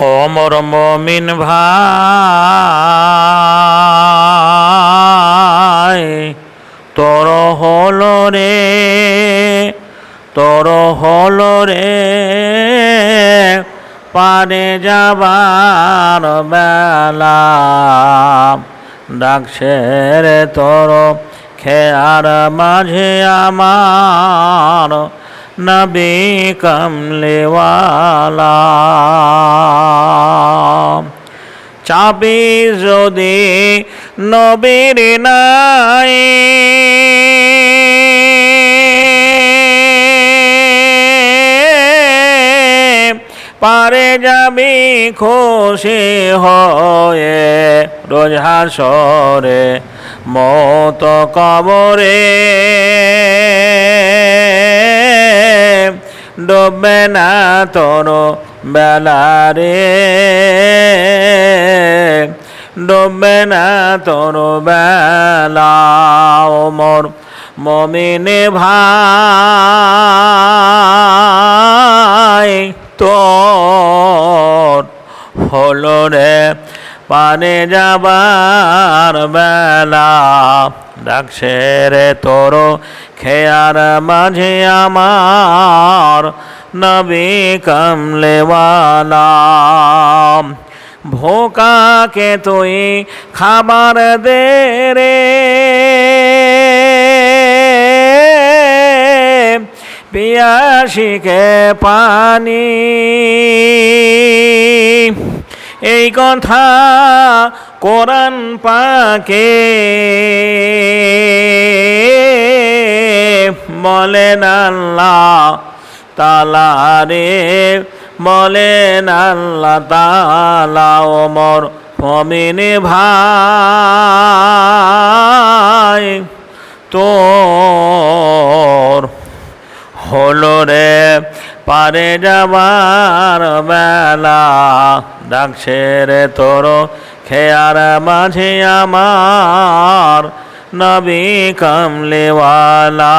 অমর মমিন ভাই, তোর হল রে, তোর হল রে পারে যাবার বেলা। ডাকছে রে তোর খেয়ার মাঝে আমার, নবী কমলেওয়ালা। চাবি যদি নবীর নাই পারে যাবি খুশি হয়ে রোজ হাসরে মত কবরে। ডুববে না তোর বেলারে ডুববে না তোর বেলা মোর মমিনে ভাই, তোর হলো রে পানে যাবার বেলা। ডাকছে রে তোর খেয়ার মাঝে আমার নবী কমলেওয়ালা। ভোকাকে তুই খাবার দে রে। পিয়াসিকে পানি। এই কথা কোরআন পাকে বলেন আল্লাহ তালারে বলেন আল্লাহ তালা ওমর ফমিনে ভাই, তোর হলো রে পারে যাবার বেলা, ডাকছে রে তোর খেয়ার মাঝে আমার নবী কমলেওয়ালা।